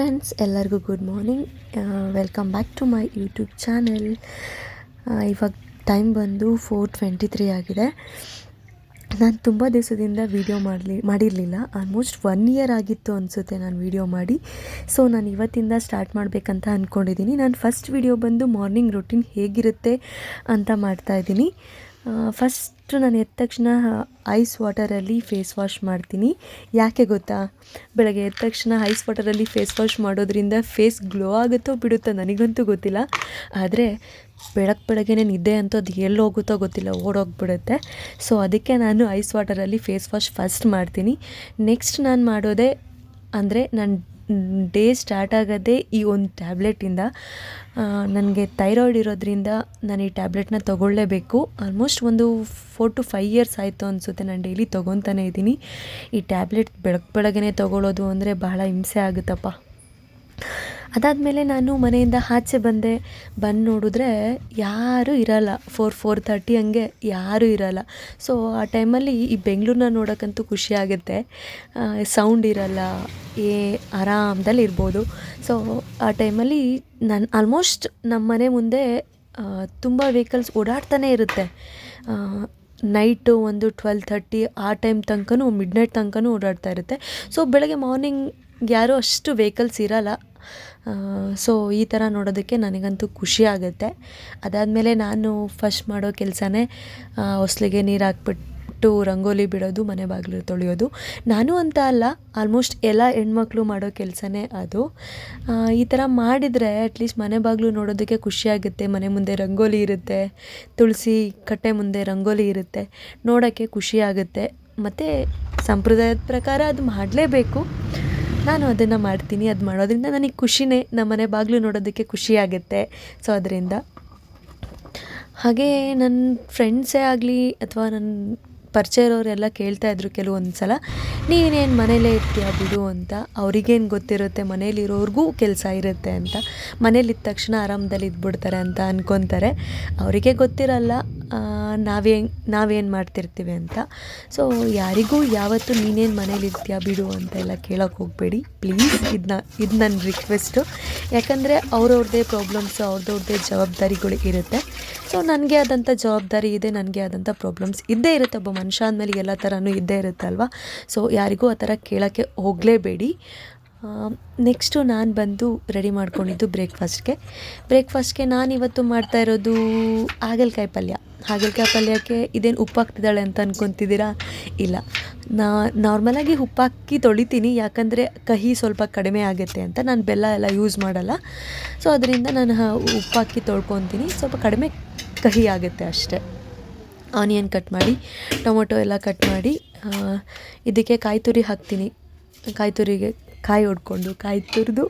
Friends ಎಲ್ಲರಿಗೂ good morning welcome back to my YouTube channel ಇವಾಗ time ಬಂದು four twenty three ಆಗಿದೆ. ನಾನು ತುಂಬ ದಿವಸದಿಂದ ವೀಡಿಯೋ ಮಾಡಲಿ, ಮಾಡಿರಲಿಲ್ಲ. ಆಲ್ಮೋಸ್ಟ್ ಒನ್ ಇಯರ್ ಆಗಿತ್ತು ಅನಿಸುತ್ತೆ ನಾನು ವೀಡಿಯೋ ಮಾಡಿ. ಸೊ ನಾನು ಇವತ್ತಿಂದ ಸ್ಟಾರ್ಟ್ ಮಾಡಬೇಕಂತ ಅಂದ್ಕೊಂಡಿದ್ದೀನಿ ನಾನು ಫಸ್ಟ್ ವೀಡಿಯೋ ಬಂದು ಮಾರ್ನಿಂಗ್ ರೊಟೀನ್ ಹೇಗಿರುತ್ತೆ ಅಂತ ಮಾಡ್ತಾಯಿದ್ದೀನಿ ಫಸ್ಟ್ ನಾನು ಎದ್ದ ತಕ್ಷಣ ಐಸ್ ವಾಟರಲ್ಲಿ ಫೇಸ್ ವಾಶ್ ಮಾಡ್ತೀನಿ. ಯಾಕೆ ಗೊತ್ತಾ? ಬೆಳಗ್ಗೆ ಎದ್ದ ತಕ್ಷಣ ಐಸ್ ವಾಟರಲ್ಲಿ ಫೇಸ್ ವಾಶ್ ಮಾಡೋದ್ರಿಂದ ಫೇಸ್ ಗ್ಲೋ ಆಗುತ್ತೋ ಬಿಡುತ್ತೋ ನನಗಂತೂ ಗೊತ್ತಿಲ್ಲ. ಆದರೆ ಬೆಳಗ್ಗೆ ಬೆಳಗ್ಗೆನೇ ನಿದ್ದೆ ಅಂತೂ ಅದು ಎಲ್ಲಿ ಹೋಗುತ್ತೋ ಗೊತ್ತಿಲ್ಲ, ಓಡೋಗ್ಬಿಡುತ್ತೆ. ಸೊ, ಅದಕ್ಕೆ ನಾನು ಐಸ್ ವಾಟರಲ್ಲಿ ಫೇಸ್ ವಾಶ್ ಫಸ್ಟ್ ಮಾಡ್ತೀನಿ. ನೆಕ್ಸ್ಟ್ ನಾನು ಮಾಡೋದೇ ಅಂದರೆ ನಾನು ಡೇ ಸ್ಟಾರ್ಟ್ ಆಗೋದೇ ಈ ಒಂದು ಟ್ಯಾಬ್ಲೆಟಿಂದ ನನಗೆ ಥೈರಾಯ್ಡ್ ಇರೋದ್ರಿಂದ ನಾನು ಈ ಟ್ಯಾಬ್ಲೆಟ್ನ ತೊಗೊಳ್ಳೇಬೇಕು. ಆಲ್ಮೋಸ್ಟ್ ಒಂದು ಫೋರ್ ಟು ಫೈವ್ ಇಯರ್ಸ್ ಆಯಿತು ಅನಿಸುತ್ತೆ ನಾನು ಡೈಲಿ ತೊಗೊತಾನೆ ಇದ್ದೀನಿ. ಈ ಟ್ಯಾಬ್ಲೆಟ್ ಬೆಳಗ್ಗೆ ಬೆಳಗ್ಗೆ ತೊಗೊಳ್ಳೋದು ಅಂದರೆ ಬಹಳ ಹಿಂಸೆ ಆಗುತ್ತಪ್ಪ. ಅದಾದಮೇಲೆ ನಾನು ಮನೆಯಿಂದ ಆಚೆ ಬಂದೆ. ಬಂದು ನೋಡಿದ್ರೆ ಯಾರೂ ಇರಲ್ಲ. ಫೋರ್ ಫೋರ್ ತರ್ಟಿ ಹಂಗೆ ಯಾರೂ ಇರಲ್ಲ. ಸೊ ಆ ಟೈಮಲ್ಲಿ ಈ ಬೆಂಗಳೂರನ್ನ ನೋಡೋಕ್ಕಂತೂ ಖುಷಿ ಆಗುತ್ತೆ. ಸೌಂಡ್ ಇರಲ್ಲ. ಏ, ಆರಾಮದಲ್ಲಿ ಇರ್ಬೋದು. ಸೊ ಆ ಟೈಮಲ್ಲಿ ನಾನು ಆಲ್ಮೋಸ್ಟ್ ನಮ್ಮ ಮನೆ ಮುಂದೆ ತುಂಬ ವೆಹಿಕಲ್ಸ್ ಓಡಾಡ್ತಾನೆ ಇರುತ್ತೆ. ನೈಟು ಒಂದು ಟ್ವೆಲ್ ತರ್ಟಿ ಆ ಟೈಮ್ ತನಕನೂ ಮಿಡ್ ನೈಟ್ ತನಕನೂ ಓಡಾಡ್ತಾ ಇರುತ್ತೆ. ಸೊ ಬೆಳಗ್ಗೆ ಮಾರ್ನಿಂಗ್ ಯಾರೂ ಅಷ್ಟು ವೆಹಿಕಲ್ಸ್ ಇರಲ್ಲ. ಸೊ ಈ ಥರ ನೋಡೋದಕ್ಕೆ ನನಗಂತೂ ಖುಷಿ ಆಗುತ್ತೆ. ಅದಾದಮೇಲೆ ನಾನು ಫಸ್ಟ್ ಮಾಡೋ ಕೆಲಸನೇ ಹೊಸ್ಲಿಗೆ ನೀರು ಹಾಕ್ಬಿಟ್ಟು ರಂಗೋಲಿ ಬಿಡೋದು, ಮನೆ ಬಾಗಿಲು ತೊಳೆಯೋದು. ನಾನು ಅಂತ ಅಲ್ಲ ಆಲ್ಮೋಸ್ಟ್ ಎಲ್ಲ ಹೆಣ್ಮಕ್ಳು ಮಾಡೋ ಕೆಲಸನೇ ಅದು. ಈ ಥರ ಮಾಡಿದರೆ ಅಟ್ಲೀಸ್ಟ್ ಮನೆ ಬಾಗಿಲು ನೋಡೋದಕ್ಕೆ ಖುಷಿಯಾಗುತ್ತೆ ಮನೆ ಮುಂದೆ ರಂಗೋಲಿ ಇರುತ್ತೆ, ತುಳಸಿ ಕಟ್ಟೆ ಮುಂದೆ ರಂಗೋಲಿ ಇರುತ್ತೆ, ನೋಡೋಕ್ಕೆ ಖುಷಿಯಾಗುತ್ತೆ ಮತ್ತು ಸಂಪ್ರದಾಯದ ಪ್ರಕಾರ ಅದು ಮಾಡಲೇಬೇಕು. ನಾನು ಅದನ್ನು ಮಾಡ್ತೀನಿ, ಅದು ಮಾಡೋದ್ರಿಂದ ನನಗೆ ಖುಷಿನೇ. ನಮ್ಮ ಮನೆ ಬಾಗಿಲು ನೋಡೋದಕ್ಕೆ ಖುಷಿಯಾಗುತ್ತೆ ಸೊ ಅದರಿಂದ. ಹಾಗೇ ನನ್ನ ಫ್ರೆಂಡ್ಸೇ ಆಗಲಿ, ಅಥವಾ ನನ್ನ ಪರಿಚಯ ಇರೋರೆಲ್ಲ ಕೇಳ್ತಾಯಿದ್ರು ಕೆಲವೊಂದು ಸಲ, ನೀನೇನು ಮನೇಲೇ ಇರ್ತೀಯ ಬಿಡು ಅಂತ, ಅವ್ರಿಗೇನು ಗೊತ್ತಿರುತ್ತೆ ಮನೇಲಿರೋರ್ಗೂ ಕೆಲಸ ಇರುತ್ತೆ ಅಂತ, ಮನೇಲಿದ್ದ ತಕ್ಷಣ ಆರಾಮದಲ್ಲಿ ಇದ್ಬಿಡ್ತಾರೆ ಅಂತ ಅಂದ್ಕೊತಾರೆ ಅವರಿಗೆ ಗೊತ್ತಿರಲ್ಲ ನಾವೇನು ನಾವೇನು ಮಾಡ್ತಿರ್ತೀವಿ ಅಂತ. ಸೊ ಯಾರಿಗೂ ಯಾವತ್ತೂ ನೀನೇನು ಮನೇಲಿ ಇರ್ತೀಯ ಬಿಡು ಅಂತ ಎಲ್ಲ ಕೇಳೋಕೆ ಹೋಗಬೇಡಿ. ಪ್ಲೀಸ್ ಇದನ್ನ ಇದು ನನ್ನ ರಿಕ್ವೆಸ್ಟು ಯಾಕಂದರೆ ಅವ್ರವ್ರದ್ದೇ ಪ್ರಾಬ್ಲಮ್ಸು ಅವ್ರದ್ದವ್ರದ್ದೇ ಜವಾಬ್ದಾರಿಗಳು ಇರುತ್ತೆ. ಸೊ ನನಗೆ ಆದಂಥ ಜವಾಬ್ದಾರಿ ಇದೆ, ನನಗೆ ಆದಂಥ ಪ್ರಾಬ್ಲಮ್ಸ್ ಇದ್ದೇ ಇರುತ್ತೆ. ಒಬ್ಬ ಮನುಷ್ಯ ಅಂದಮೇಲೆ ಎಲ್ಲ ಥರನೂ ಇದ್ದೇ ಇರುತ್ತೆ ಅಲ್ವಾ? ಸೊ ಯಾರಿಗೂ ಆ ಥರ ಕೇಳೋಕ್ಕೆ ಹೋಗಲೇಬೇಡಿ. ನೆಕ್ಸ್ಟು ನಾನು ಬಂದು ರೆಡಿ ಮಾಡ್ಕೊಂಡಿದ್ದು ಬ್ರೇಕ್ಫಾಸ್ಟ್ಗೆ ಬ್ರೇಕ್ಫಾಸ್ಟ್ಗೆ ನಾನು ಇವತ್ತು ಮಾಡ್ತಾ ಇರೋದು ಹಾಗಲಕಾಯಿ ಪಲ್ಯ. ಹಾಗಲಕಾಯಿ ಪಲ್ಯಕ್ಕೆ ಇದೇನು ಉಪ್ಪು ಹಾಕ್ತಿದ್ದಾಳೆ ಅಂತ ಅನ್ಕೊತಿದ್ದೀರಾ? ಇಲ್ಲ. ನಾ ನಾರ್ಮಲಾಗಿ ಉಪ್ಪಾಕಿ ತೊಳಿತೀನಿ, ಯಾಕಂದರೆ ಕಹಿ ಸ್ವಲ್ಪ ಕಡಿಮೆ ಆಗುತ್ತೆ ಅಂತ. ನಾನು ಬೆಲ್ಲ ಎಲ್ಲ ಯೂಸ್ ಮಾಡಲ್ಲ. ಸೊ ಅದರಿಂದ ನಾನು ಉಪ್ಪಾಕಿ ತೊಳ್ಕೊತೀನಿ. ಸ್ವಲ್ಪ ಕಡಿಮೆ ಕಹಿ ಆಗುತ್ತೆ ಅಷ್ಟೇ. ಆನಿಯನ್ ಕಟ್ ಮಾಡಿ, ಟೊಮೊಟೊ ಎಲ್ಲ ಕಟ್ ಮಾಡಿ ಇದಕ್ಕೆ ಕಾಯಿ ತುರಿ ಹಾಕ್ತೀನಿ. ಕಾಯಿ ತುರಿಗೆ ಕಾಯಿ ಹೊಡ್ಕೊಂಡು ಕಾಯಿ ತುರಿದು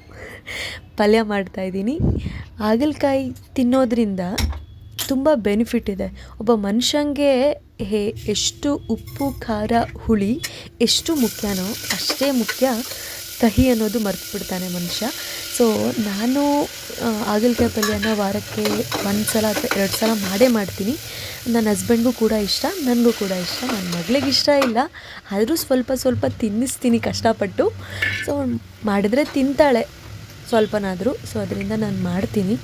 ಪಲ್ಯ ಮಾಡ್ತಾಯಿದ್ದೀನಿ ಹಾಗಲಕಾಯಿ ತಿನ್ನೋದ್ರಿಂದ ತುಂಬ ಬೆನಿಫಿಟ್ ಇದೆ. ಒಬ್ಬ ಮನುಷ್ಯಂಗೆ ಹೇ, ಎಷ್ಟು ಉಪ್ಪು, ಖಾರ, ಹುಳಿ, ಎಷ್ಟು ಮುಖ್ಯನೋ ಅಷ್ಟೇ ಮುಖ್ಯ. ಕಹಿ ಅನ್ನೋದು ಮರ್ತು ಮನುಷ್ಯ. ಸೊ ನಾನು ಹಾಗಲಕಾಯಿ ಪಲ್ಯನ ವಾರಕ್ಕೆ ಒಂದು ಸಲ ಅಥವಾ ಎರಡು ಸಲ ಮಾಡೇ ಮಾಡ್ತೀನಿ. ನನ್ನ ಹಸ್ಬೆಂಡ್ಗೂ ಕೂಡ ಇಷ್ಟ, ನನಗೂ ಕೂಡ ಇಷ್ಟ ನನ್ನ ಮಗಳಿಗೆ ಇಷ್ಟ ಇಲ್ಲ. ಆದರೂ ಸ್ವಲ್ಪ ಸ್ವಲ್ಪ ತಿನ್ನಿಸ್ತೀನಿ ಕಷ್ಟಪಟ್ಟು. ಸೊ ಮಾಡಿದ್ರೆ ತಿಂತಾಳೆ ಸ್ವಲ್ಪನಾದರೂ. ಸೊ ಅದರಿಂದ ನಾನು ಮಾಡ್ತೀನಿ.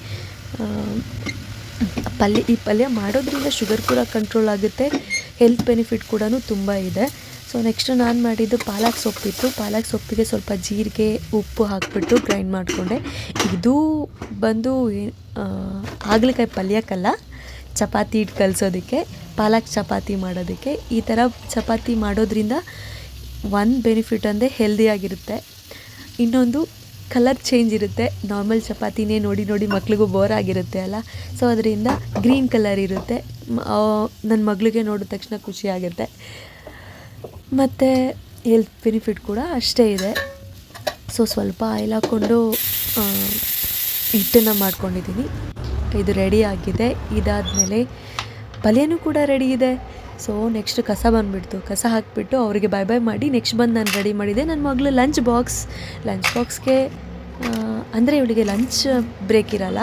ಪಲ್ಯ, ಈ ಪಲ್ಯ ಮಾಡೋದ್ರಿಂದ ಶುಗರ್ ಕೂಡ ಕಂಟ್ರೋಲ್ ಆಗುತ್ತೆ. ಹೆಲ್ತ್ ಬೆನಿಫಿಟ್ ಕೂಡ ತುಂಬ ಇದೆ. ಸೊ ನೆಕ್ಸ್ಟ್ ನಾನು ಮಾಡಿದ್ದು ಪಾಲಕ್ ಸೊಪ್ಪಿತ್ತು. ಪಾಲಕ್ ಸೊಪ್ಪಿಗೆ ಸ್ವಲ್ಪ ಜೀರಿಗೆ, ಉಪ್ಪು ಹಾಕಿಬಿಟ್ಟು ಗ್ರೈಂಡ್ ಮಾಡಿಕೊಂಡೆ. ಇದು ಬಂದು ಹಾಗಲಕಾಯಿ ಪಲ್ಯಕ್ಕಲ್ಲ, ಚಪಾತಿ ಹಿಟ್ಟು ಕಲಿಸೋದಕ್ಕೆ, ಪಾಲಕ್ ಚಪಾತಿ ಮಾಡೋದಕ್ಕೆ ಈ ಥರ ಚಪಾತಿ ಮಾಡೋದ್ರಿಂದ ಒಂದು ಬೆನಿಫಿಟ್ ಅಂದರೆ ಹೆಲ್ದಿಯಾಗಿರುತ್ತೆ ಇನ್ನೊಂದು ಕಲರ್ ಚೇಂಜ್ ಇರುತ್ತೆ. ನಾರ್ಮಲ್ ಚಪಾತಿನೇ ನೋಡಿ ನೋಡಿ ಮಕ್ಳಿಗೂ ಬೋರ್ ಆಗಿರುತ್ತೆ ಅಲ್ಲ? ಸೊ ಅದರಿಂದ ಗ್ರೀನ್ ಕಲರ್ ಇರುತ್ತೆ. ನನ್ನ ಮಗಳಿಗೆ ನೋಡಿದ ತಕ್ಷಣ ಖುಷಿಯಾಗುತ್ತೆ ಮತ್ತು ಹೆಲ್ತ್ ಬೆನಿಫಿಟ್ ಕೂಡ ಅಷ್ಟೇ ಇದೆ. ಸೊ ಸ್ವಲ್ಪ ಆಯಿಲ್ ಹಾಕ್ಕೊಂಡು ಹಿಟ್ಟನ್ನು ಮಾಡ್ಕೊಂಡಿದ್ದೀನಿ. ಇದು ರೆಡಿ ಆಗಿದೆ. ಇದಾದಮೇಲೆ ಪಲ್ಯನೂ ಕೂಡ ರೆಡಿ ಇದೆ. ಸೊ ನೆಕ್ಸ್ಟ್ ಕಸ ಬಂದುಬಿಡ್ತು. ಕಸ ಹಾಕಿಬಿಟ್ಟು ಅವರಿಗೆ ಬೈ ಬೈ ಮಾಡಿ ನೆಕ್ಸ್ಟ್ ಬಂದು ನಾನು ರೆಡಿ ಮಾಡಿದೆ. ನನ್ನ ಮಗಳು ಲಂಚ್ ಬಾಕ್ಸ್ ಲಂಚ್ ಬಾಕ್ಸ್ಗೆ ಅಂದರೆ ಇವಳಿಗೆ ಲಂಚ್ ಬ್ರೇಕ್ ಇರಲ್ಲ.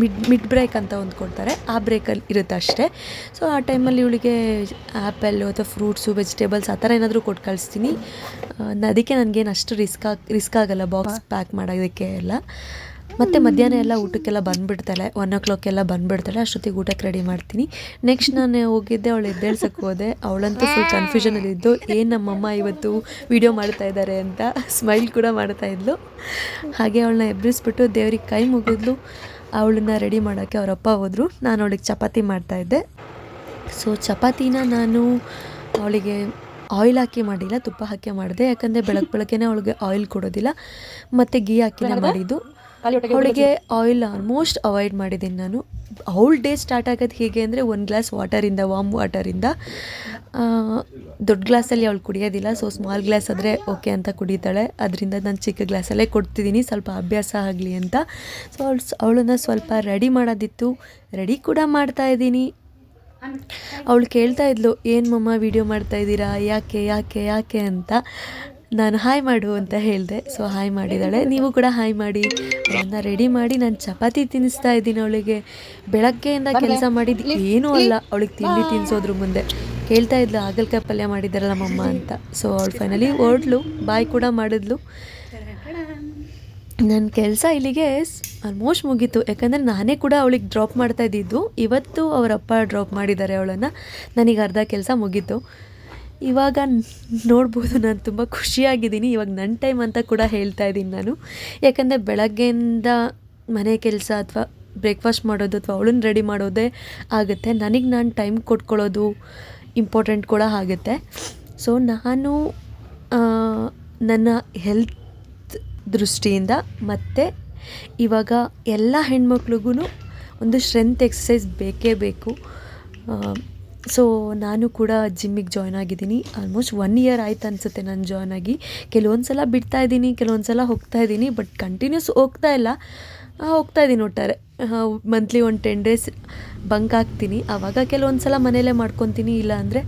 ಮಿಡ್ ಮಿಡ್ ಬ್ರೇಕ್ ಅಂತ ಒಂದು ಕೊಡ್ತಾರೆ. ಆ ಬ್ರೇಕಲ್ಲಿ ಇರುತ್ತೆ ಅಷ್ಟೇ. ಸೊ ಆ ಟೈಮಲ್ಲಿ ಇವಳಿಗೆ ಆ್ಯಪಲ್ಲು ಅಥವಾ ಫ್ರೂಟ್ಸು ವೆಜಿಟೇಬಲ್ಸ್ ಆ ಥರ ಏನಾದರೂ ಕೊಟ್ಟು ಕಳಿಸ್ತೀನಿ. ಅದಕ್ಕೆ ನನಗೇನು ಅಷ್ಟು ರಿಸ್ಕ್ ಆಗಿ ರಿಸ್ಕ್ ಆಗಲ್ಲ ಬಾಕ್ಸ್ ಪ್ಯಾಕ್ ಮಾಡೋದಕ್ಕೆ ಎಲ್ಲ. ಮತ್ತು ಮಧ್ಯಾಹ್ನ ಎಲ್ಲ ಊಟಕ್ಕೆಲ್ಲ ಬಂದುಬಿಡ್ತಾಳೆ ಒನ್ ಓ ಕ್ಲಾಕೆಲ್ಲ ಬಂದ್ಬಿಡ್ತಾಳೆ ಅಷ್ಟೊತ್ತಿಗೆ ಊಟಕ್ಕೆ ರೆಡಿ ಮಾಡ್ತೀನಿ. ನೆಕ್ಸ್ಟ್ ನಾನು ಹೋಗಿದ್ದೆ ಅವಳು ಎದ್ದೇಳ್ಸಕ್ಕೆ ಹೋದೆ. ಅವಳಂತೂ ಫುಲ್ ಕನ್ಫ್ಯೂಷನಲ್ಲಿದ್ದು ಏನು ನಮ್ಮಮ್ಮ ಇವತ್ತು ವೀಡಿಯೋ ಮಾಡ್ತಾ ಇದ್ದಾರೆ ಅಂತ ಸ್ಮೈಲ್ ಕೂಡ ಮಾಡ್ತಾ ಇದ್ಲು. ಹಾಗೆ ಅವಳನ್ನ ಎಬ್ಬಿಸ್ಬಿಟ್ಟು ದೇವ್ರಿಗೆ ಕೈ ಮುಗಿದ್ಲು. ಅವಳನ್ನ ರೆಡಿ ಮಾಡೋಕ್ಕೆ ಅವರಪ್ಪ ಹೋದ್ರು. ನಾನು ಅವಳಿಗೆ ಚಪಾತಿ ಮಾಡ್ತಾಯಿದ್ದೆ ಸೊ ಚಪಾತಿನ ನಾನು ಅವಳಿಗೆ ಆಯಿಲ್ ಹಾಕಿ ಮಾಡಿಲ್ಲ ತುಪ್ಪ ಹಾಕಿ ಮಾಡಿದೆ. ಯಾಕಂದರೆ ಬೆಳಗ್ಗೆ ಬೆಳಗ್ಗೆನೇ ಅವಳಿಗೆ ಆಯಿಲ್ ಕೊಡೋದಿಲ್ಲ. ಮತ್ತು ಗೀ ಹಾಕಿನೇ ಮಾಡಿದ್ದು. ಅವಳಿಗೆ ಆಯಿಲ್ ಆಲ್ಮೋಸ್ಟ್ ಅವಾಯ್ಡ್ ಮಾಡಿದ್ದೀನಿ ನಾನು. ಅವಳ ಡೇ ಸ್ಟಾರ್ಟ್ ಆಗೋದು ಹೇಗೆ ಅಂದರೆ ಒಂದು ಗ್ಲಾಸ್ ವಾಟರಿಂದ ವಾಮ್ ವಾಟರಿಂದ ದೊಡ್ಡ ಗ್ಲಾಸಲ್ಲಿ ಅವಳು ಕುಡಿಯೋದಿಲ್ಲ ಸೊ ಸ್ಮಾಲ್ ಗ್ಲಾಸ್ ಆದರೆ ಓಕೆ ಅಂತ ಕುಡಿತಾಳೆ. ಅದರಿಂದ ನಾನು ಚಿಕ್ಕ ಗ್ಲಾಸಲ್ಲೇ ಕೊಡ್ತಿದ್ದೀನಿ ಸ್ವಲ್ಪ ಅಭ್ಯಾಸ ಆಗಲಿ ಅಂತ. ಸೊ ಅವಳು ಅವಳನ್ನ ಸ್ವಲ್ಪ ರೆಡಿ ಮಾಡೋದಿತ್ತು. ರೆಡಿ ಕೂಡ ಮಾಡ್ತಾ ಇದ್ದೀನಿ. ಅವಳು ಕೇಳ್ತಾ ಇದ್ಲು ಏನು ಮಮ್ಮ ವಿಡಿಯೋ ಮಾಡ್ತಾ ಇದ್ದೀರಾ? ಯಾಕೆ ಯಾಕೆ ಯಾಕೆ? ಅಂತ. ನಾನು ಹಾಯ್ ಮಾಡು ಅಂತ ಹೇಳಿದೆ. ಸೊ ಹಾಯ್ ಮಾಡಿದ್ದಾಳೆ ನೀವು ಕೂಡ ಹಾಯ್ ಮಾಡಿ. ಅವಳನ್ನ ರೆಡಿ ಮಾಡಿ ನಾನು ಚಪಾತಿ ತಿನ್ನಿಸ್ತಾ ಇದ್ದೀನಿ ಅವಳಿಗೆ. ಬೆಳಗ್ಗೆಯಿಂದ ಕೆಲಸ ಮಾಡಿದ್ದು ಏನೂ ಅಲ್ಲ. ಅವಳಿಗೆ ತಿಂಡಿ ತಿನ್ನಿಸೋದ್ರ ಮುಂದೆ. ಕೇಳ್ತಾ ಇದ್ಲು ಹಾಗಲ್ಕಾಯಿ ಪಲ್ಯ ಮಾಡಿದ್ದಾರಲ್ಲ ನಮ್ಮಮ್ಮ ಅಂತ. ಸೊ ಅವಳು ಫೈನಲಿ ಓಡ್ಲು. ಬಾಯ್ ಕೂಡ ಮಾಡಿದ್ಲು. ನನ್ನ ಕೆಲಸ ಇಲ್ಲಿಗೆ ಆಲ್ಮೋಸ್ಟ್ ಮುಗೀತು. ಯಾಕಂದರೆ ನಾನೇ ಕೂಡ ಅವಳಿಗೆ ಡ್ರಾಪ್ ಮಾಡ್ತಾ ಇದ್ದಿದ್ದು. ಇವತ್ತು ಅವರಪ್ಪ ಡ್ರಾಪ್ ಮಾಡಿದ್ದಾರೆ ಅವಳನ್ನು. ನನಗೆ ಅರ್ಧ ಕೆಲಸ ಮುಗೀತು. ಇವಾಗ ನೋಡ್ಬೋದು, ನಾನು ತುಂಬ ಖುಷಿಯಾಗಿದ್ದೀನಿ. ಇವಾಗ ನನ್ನ ಟೈಮ್ ಅಂತ ಕೂಡ ಹೇಳ್ತಾ ಇದ್ದೀನಿ ನಾನು. ಯಾಕಂದರೆ ಬೆಳಗ್ಗೆಯಿಂದ ಮನೆ ಕೆಲಸ ಅಥವಾ ಬ್ರೇಕ್ಫಾಸ್ಟ್ ಮಾಡೋದು ಅಥವಾ ಅವಳನ್ನ ರೆಡಿ ಮಾಡೋದೇ ಆಗುತ್ತೆ. ನನಗೆ ನಾನು ಟೈಮ್ ಕೊಟ್ಕೊಳ್ಳೋದು ಇಂಪಾರ್ಟೆಂಟ್ ಕೂಡ ಆಗುತ್ತೆ. ಸೊ, ನಾನು ನನ್ನ ಹೆಲ್ತ್ ದೃಷ್ಟಿಯಿಂದ ಮತ್ತು ಇವಾಗ ಎಲ್ಲ ಹೆಣ್ಮಕ್ಳಿಗೂ ಒಂದು ಸ್ಟ್ರೆಂತ್ ಎಕ್ಸಸೈಸ್ ಬೇಕೇ ಬೇಕು. ಸೊ ನಾನು ಕೂಡ ಜಿಮ್ಮಿಗೆ ಜಾಯ್ನ್ ಆಗಿದ್ದೀನಿ. ಆಲ್ಮೋಸ್ಟ್ ಒನ್ ಇಯರ್ ಆಯ್ತು ಅನಿಸುತ್ತೆ ನಾನು ಜಾಯ್ನ್ ಆಗಿ. ಕೆಲವೊಂದು ಸಲ ಬಿಡ್ತಾ ಇದ್ದೀನಿ ಕೆಲವೊಂದು ಸಲ ಹೋಗ್ತಾ ಇದ್ದೀನಿ ಬಟ್ ಕಂಟಿನ್ಯೂಸ್ ಹೋಗ್ತಾ ಇಲ್ಲ. ಹೋಗ್ತಾ ಇದ್ದೀನಿ ಒಟ್ಟಾರೆ. ಮಂತ್ಲಿ ಒಂದು ಟೆನ್ ಡೇಸ್ ಬಂಕ್ ಹಾಕ್ತೀನಿ. ಆವಾಗ ಕೆಲವೊಂದು ಸಲ ಮನೇಲೇ ಮಾಡ್ಕೊತೀನಿ, ಇಲ್ಲ ಅಂದರೆ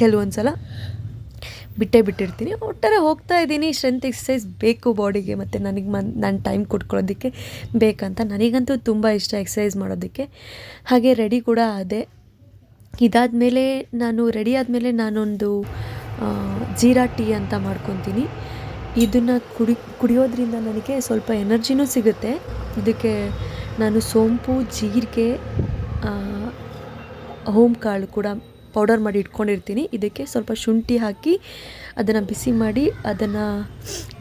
ಕೆಲವೊಂದು ಸಲ ಬಿಟ್ಟೇ ಬಿಟ್ಟಿರ್ತೀನಿ. ಒಟ್ಟಾರೆ ಹೋಗ್ತಾ ಇದ್ದೀನಿ. ಸ್ಟ್ರೆಂತ್ ಎಕ್ಸಸೈಸ್ ಬೇಕು ಬಾಡಿಗೆ ಮತ್ತು ನನಗೆ ಮನ್, ನಾನು ಟೈಮ್ ಕೊಟ್ಕೊಳ್ಳೋದಕ್ಕೆ ಬೇಕಂತ. ನನಗಂತೂ ತುಂಬ ಇಷ್ಟ ಎಕ್ಸಸೈಸ್ ಮಾಡೋದಕ್ಕೆ. ಹಾಗೆ ರೆಡಿ ಕೂಡ ಆದೆ. ಇದಾದಮೇಲೆ ನಾನು ರೆಡಿ ಆದಮೇಲೆ ನಾನೊಂದು ಜೀರಾ ಟೀ ಅಂತ ಮಾಡ್ಕೊತೀನಿ. ಇದನ್ನು ಕುಡಿ, ಕುಡಿಯೋದ್ರಿಂದ ನನಗೆ ಸ್ವಲ್ಪ ಎನರ್ಜಿನೂ ಸಿಗುತ್ತೆ. ಇದಕ್ಕೆ ನಾನು ಸೋಂಪು, ಜೀರಿಗೆ ಹೋಮ್ ಕಾಳು ಕೂಡ ಪೌಡರ್ ಮಾಡಿ ಇಟ್ಕೊಂಡಿರ್ತೀನಿ. ಇದಕ್ಕೆ ಸ್ವಲ್ಪ ಶುಂಠಿ ಹಾಕಿ ಅದನ್ನು ಬಿಸಿ ಮಾಡಿ ಅದನ್ನು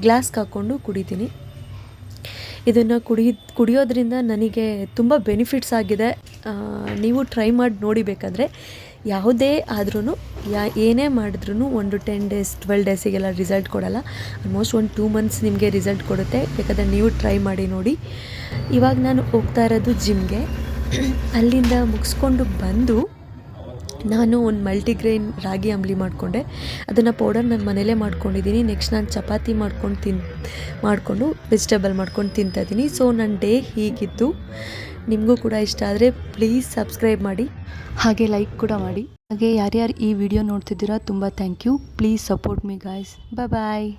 ಗ್ಲಾಸ್ಗೆ ಹಾಕ್ಕೊಂಡು ಕುಡಿತೀನಿ. ಇದನ್ನು ಕುಡಿ, ಕುಡಿಯೋದ್ರಿಂದ ನನಗೆ ತುಂಬ ಬೆನಿಫಿಟ್ಸ್ ಆಗಿದೆ. ನೀವು ಟ್ರೈ ಮಾಡಿ ನೋಡಿ ಬೇಕಾದರೆ ಯಾವುದೇ ಆದ್ರೂ ಯಾ, ಏನೇ ಮಾಡಿದ್ರೂ ಒಂದು ಟೆನ್ ಡೇಸ್ ಟ್ವೆಲ್ ಡೇಸಿಗೆಲ್ಲ ರಿಸಲ್ಟ್ ಕೊಡಲ್ಲ. ಆಲ್ಮೋಸ್ಟ್ ಒಂದು ಟೂ ಮಂತ್ಸ್ ನಿಮಗೆ ರಿಸಲ್ಟ್ ಕೊಡುತ್ತೆ. ಯಾಕಂದರೆ ನೀವು ಟ್ರೈ ಮಾಡಿ ನೋಡಿ. ಇವಾಗ ನಾನು ಹೋಗ್ತಾ ಇರೋದು ಜಿಮ್ಗೆ ಅಲ್ಲಿಂದ ಮುಗಿಸ್ಕೊಂಡು ಬಂದು ನಾನು ಒಂದು ಮಲ್ಟಿಗ್ರೇನ್ ರಾಗಿ ಅಂಬಲಿ ಮಾಡಿಕೊಂಡೆ. ಅದನ್ನು ಪೌಡರ್ ನಾನು ಮನೇಲೇ ಮಾಡ್ಕೊಂಡಿದ್ದೀನಿ ನೆಕ್ಸ್ಟ್ ನಾನು ಚಪಾತಿ ಮಾಡ್ಕೊಂಡು ತಿನ್, ಮಾಡಿಕೊಂಡು ವೆಜಿಟೇಬಲ್ ಮಾಡ್ಕೊಂಡು ತಿಂತಾಯಿದ್ದೀನಿ ಸೊ ನನ್ನ ಡೇ ಹೀಗಿತ್ತು ನಿಮಗೂ ಕೂಡ ಇಷ್ಟ ಆದರೆ ಪ್ಲೀಸ್ ಸಬ್ಸ್ಕ್ರೈಬ್ ಮಾಡಿ. ಹಾಗೆ ಲೈಕ್ ಕೂಡ ಮಾಡಿ. ಹಾಗೆ ಯಾರ್ಯಾರು ಈ ವಿಡಿಯೋ ನೋಡ್ತಿದ್ದೀರಾ, ತುಂಬ thank you please support me guys bye bye